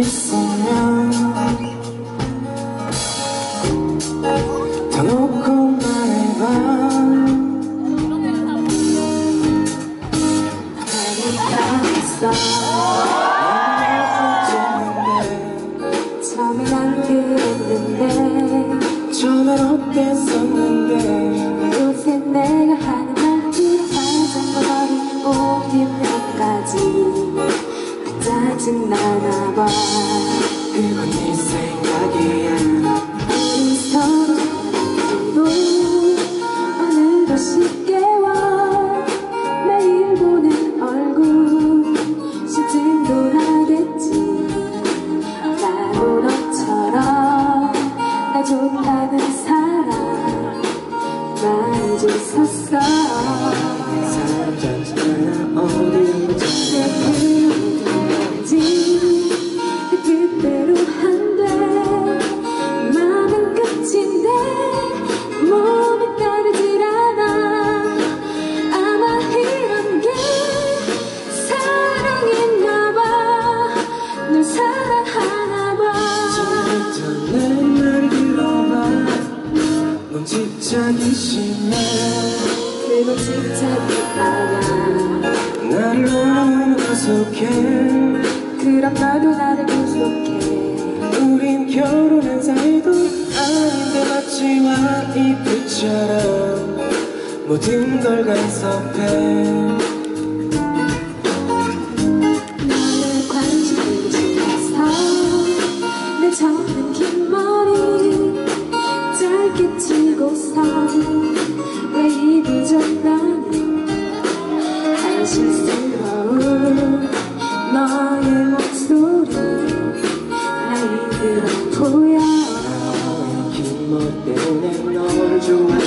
있으면 짜증나나 봐. 그건 네 생각이야. 잘하고 오늘도 쉽게 와. 매일 보는 얼굴 실증도 나겠지. 나도 너처럼 나 좋다는 사람 만지셨어. 사람 자체가 어디 심해 그건 집착이 아냐 나를 너무 구속해. 그럼 너도 나를 구속해. 우린 결혼한 사이도 아닌데 마치 와이프처럼 모든 걸 간섭해 때문에 널 좋아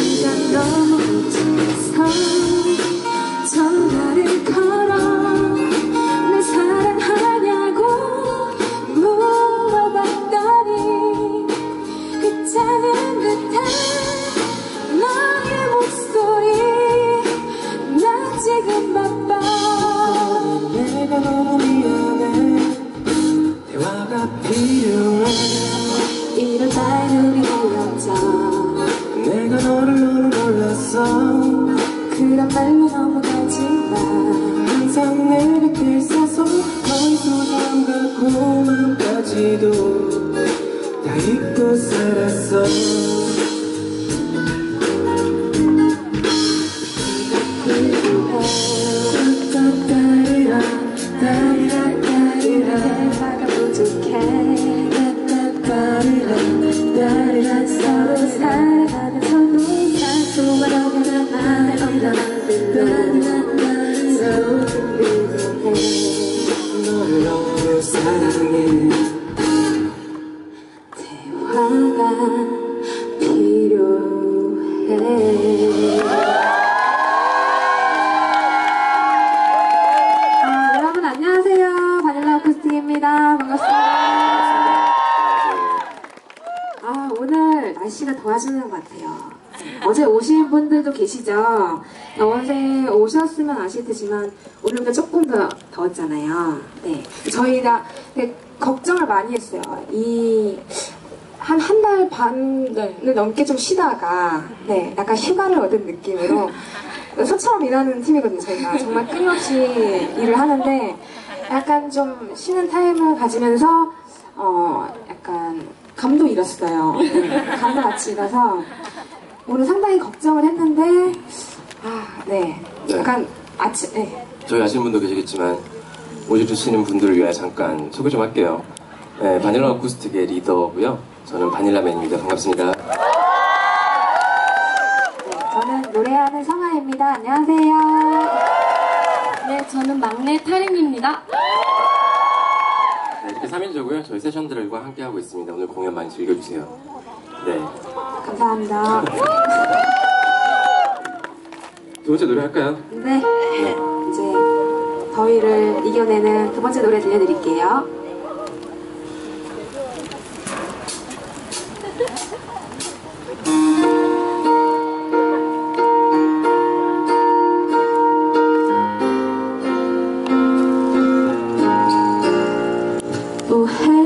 love. 아, 여러분 안녕하세요. 바닐라 어쿠스틱입니다. 반갑습니다. 아 오늘 날씨가 더워지는 것 같아요. 어제 오신 분들도 계시죠? 어제 오셨으면 아실 테지만 오늘보다 조금 더 더웠잖아요. 네 저희가 되게 걱정을 많이 했어요. 이 한 한 달 반을 넘게 좀 쉬다가 네 약간 휴가를 얻은 느낌으로 소처럼 일하는 팀이거든요 저희가 정말 끊임없이 일을 하는데 약간 좀 쉬는 타임을 가지면서 어 약간 감도 잃었어요 네, 감도 같이 잃어서 오늘 상당히 걱정을 했는데 아네 네. 약간 아침 네 저희 아시는 분도 계시겠지만 오주시는 분들을 위해 잠깐 소개 좀 할게요. 네, 바닐라 어쿠스틱의 리더고요. 저는 바닐라맨입니다. 반갑습니다. 네, 저는 노래하는 성아입니다. 안녕하세요. 네, 저는 막내 타림입니다. 네, 이렇게 3인조고요. 저희 세션들과 함께하고 있습니다. 오늘 공연 많이 즐겨주세요. 네. 감사합니다. 번째 노래 할까요? 네. 이제 더위를 이겨내는 두 번째 노래 들려드릴게요. go hey.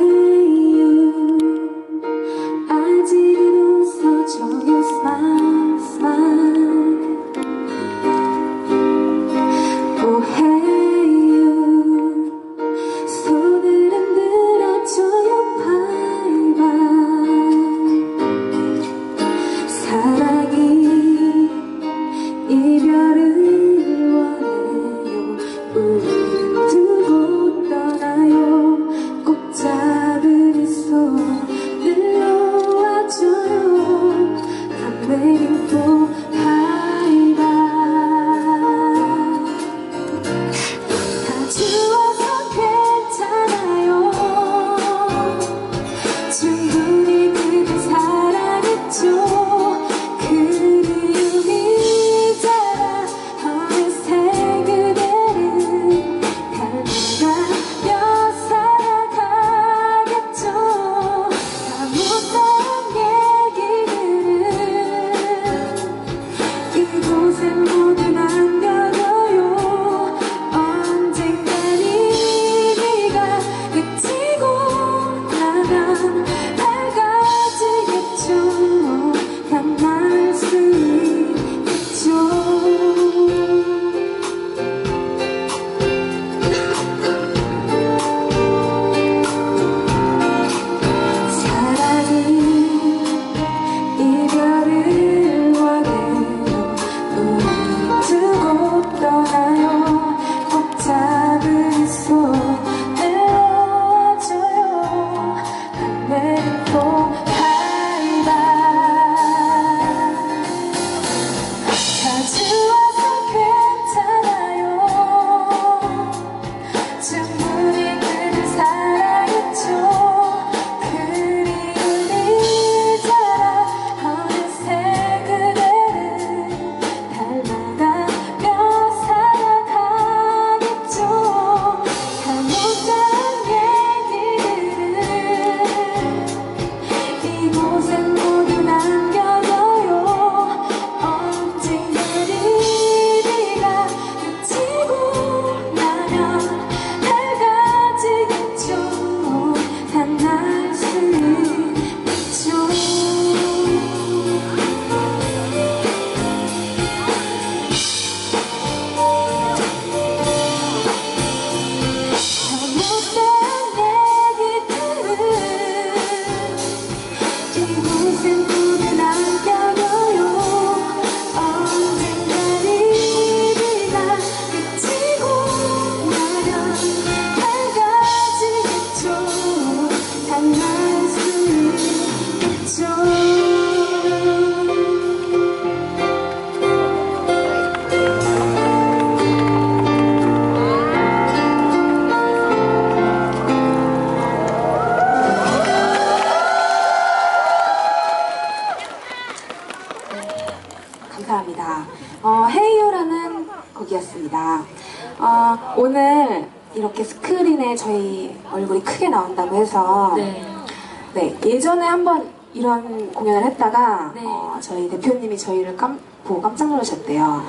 이렇게 스크린에 저희 얼굴이 크게 나온다고 해서 네, 예전에 한번 이런 공연을 했다가 네. 어, 저희 대표님이 저희를 깜, 보고 깜짝 놀라셨대요.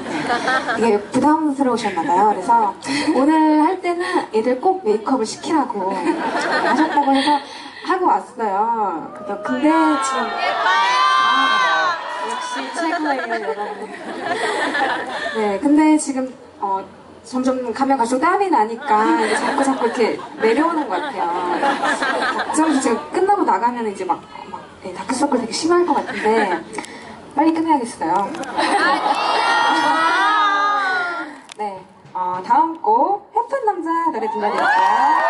네. 이게 부담스러우셨나봐요. 그래서 오늘 할 때는 애들 꼭 메이크업을 시키라고 하셨다고 해서 하고 왔어요. 근데, 근데 지금 아, 역시 최고예요, 여러분. 네, 근데 지금 어, 점점 가면 갈수록 땀이 나니까 자꾸 자꾸 이렇게 내려오는 것 같아요. 걱정이 지금 끝나고 나가면 이제 막, 막 네, 다크서클 되게 심할 것 같은데 빨리 끝내야겠어요. 네, 어, 다음 곡 해픈 남자 노래 들려드릴게요.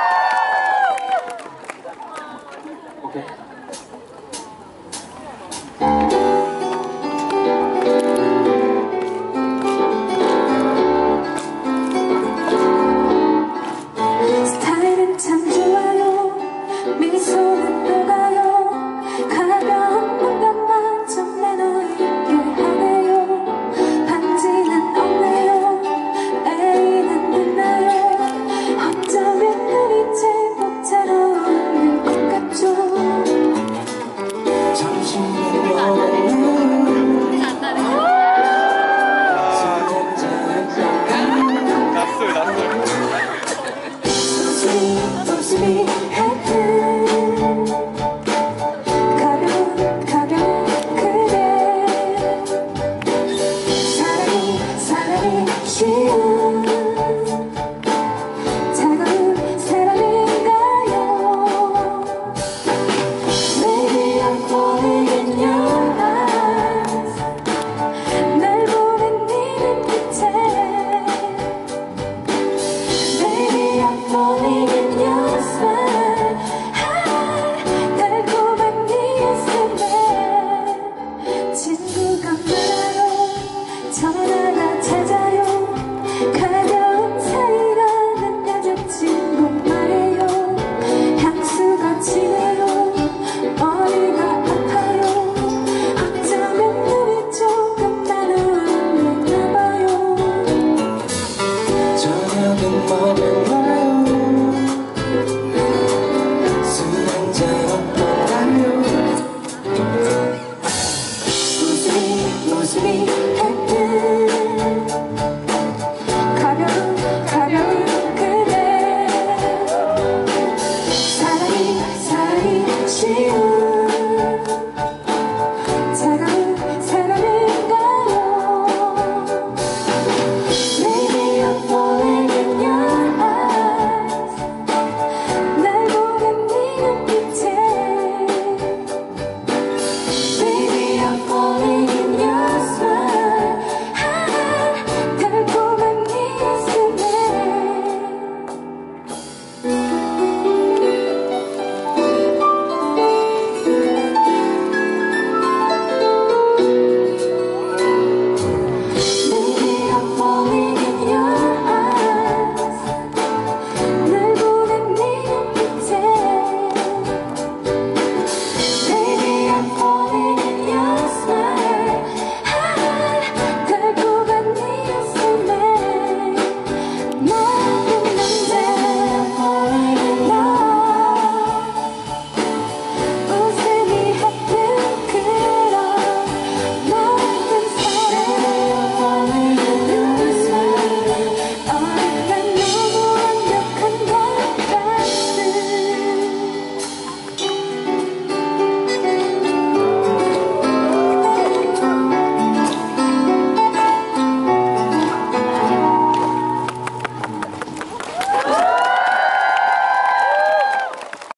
열심히 했대